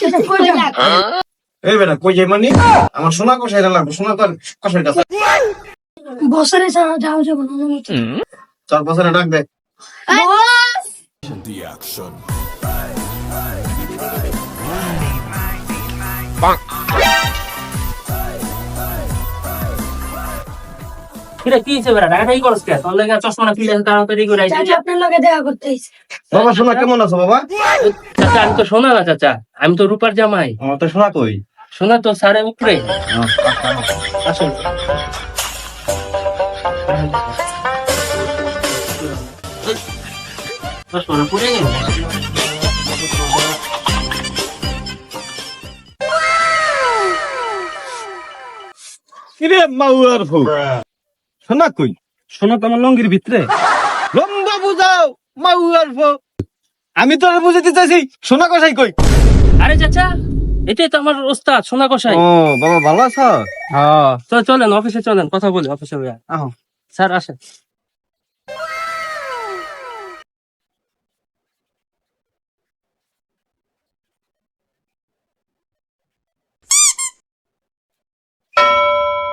যান এই বেটা কই যাই মানে আমার সোনা কষাইটা লাগবে সোনা তো কষাইটা বছরে যাও যাব চার বছরে ডাক দে। বস! কি কে? তোর লেগে চশমাটা ফিলে তাড়াতাড়ি করে আইছি। চাচা আপনার লগে দেখা করতে আইছি। বাবা সোনা কেমন আছো বাবা? চাচা আমি তো শোনা না চাচা আমি তো রূপার জামাই। আমার তো সোনা কই? শোনা তো সারে উপরে। আসুন। চশমাটা পড়ে গেল? কিরে মাউয়ার ফু সোনা কই? শোনো তোমার লঙ্গির ভিতরে। লম্বা বুঝাও মাউয়ার ফু আমি তোর বুঝাতে চাইছি সোনা কষাই কই? আরে চাচা এটাই তো আমার ওস্তাদ সোনা কষাই ও বাবা ভালো আছো? হ্যাঁ চল চলেন অফিসে চলেন কথা বলি অফিসে ভাইয়া আহ। স্যার আসেন।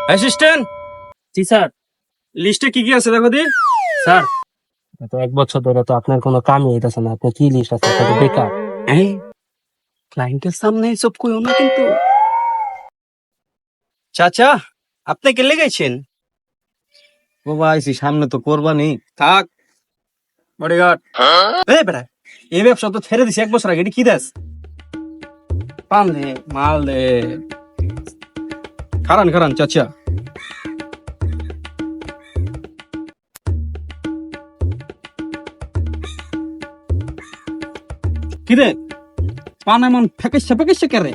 অ্যাসিস্ট্যান্ট? জি স্যার। লিস্টে কি কি আছে দেখো দি? স্যার তো এক বছর ধরে তো আপনার কোনো কামই হইতেছে না। আপনার কি লিস্ট আছে? আপনার তো বেকার। এই ক্লায়েন্টের সামনে এসব কইও না কিন্তু। চাচা আপনি কে লেগেছেন বাবা আইছি সামনে তো কোরবানি। থাক। বডিগার্ড এই বেটা এই ব্যবসা তো ছেড়ে দিছি এক বছর আগে এটি কি দেস পান দে মাল দে। খারান খারান চাচা। কি রে পান এমন ফেকেছে ফেকেছে কে রে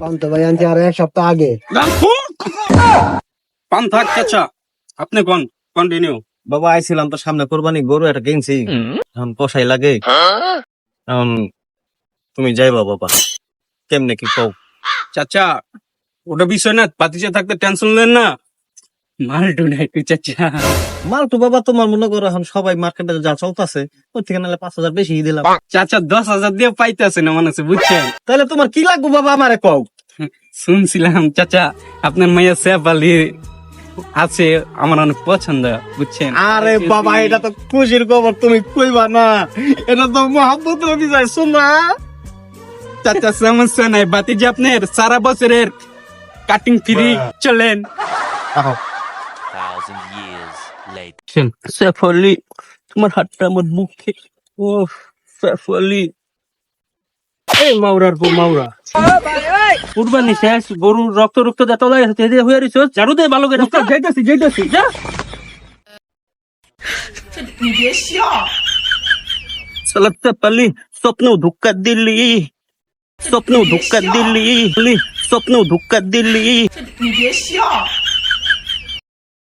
পান তো ভাই আনছি আর এক সপ্তাহ আগে। পান থাক চাচা। আপনি কোন? কন্টিনিউ। বাবা আইছিলাম তো সামনে কোরবানি গরু একটা কিনছি। এখন কষাই লাগে। এখন তুমি যাইবা বাবা কেমনে কি কও? চাচা ওটা বিষয় না পাতিচা থাকতে টেনশন নেন না। মালটু নাই তুই চাচা মাল তো বাবা তোমার মনে করো এখন সবাই মার্কেটে যা চলতেছে ওর থেকে নাহলে পাঁচ হাজার বেশি দিলাম। চাচা দশ হাজার দিয়ে পাইতেছে না মনে হচ্ছে বুঝছেন? তাহলে তোমার কি লাগবে বাবা আমারে কও? শুনছিলাম চাচা আপনার মেয়ে সেফ আলী আছে আমার অনেক পছন্দ বুঝছেন? আরে বাবা এটা তো খুশির খবর তুমি কইবা না। এটা তো মহাব্বত বিষয় শোনা চাচা সমস্যা নাই বাতি যে আপনার সারা বছরের কাটিং ফ্রি চলেন। Thousand years later. Saif Ali তোমার হাতটা আমার মুখে ও সেফ আলী এই মাউরার বউ মাউরা কুরবানি শেষ গরুর রক্ত রক্ত দে তলায় আছে তেদে হয়ে রইছ ঝাড়ু দে ভালো করে যাইতাছি যাইতাছি যা। সালা সেফ আলী স্বপ্ন ধোকা দিলি। স্বপ্ন ধোকা দিলি। স্বপ্ন ধোকা দিলি।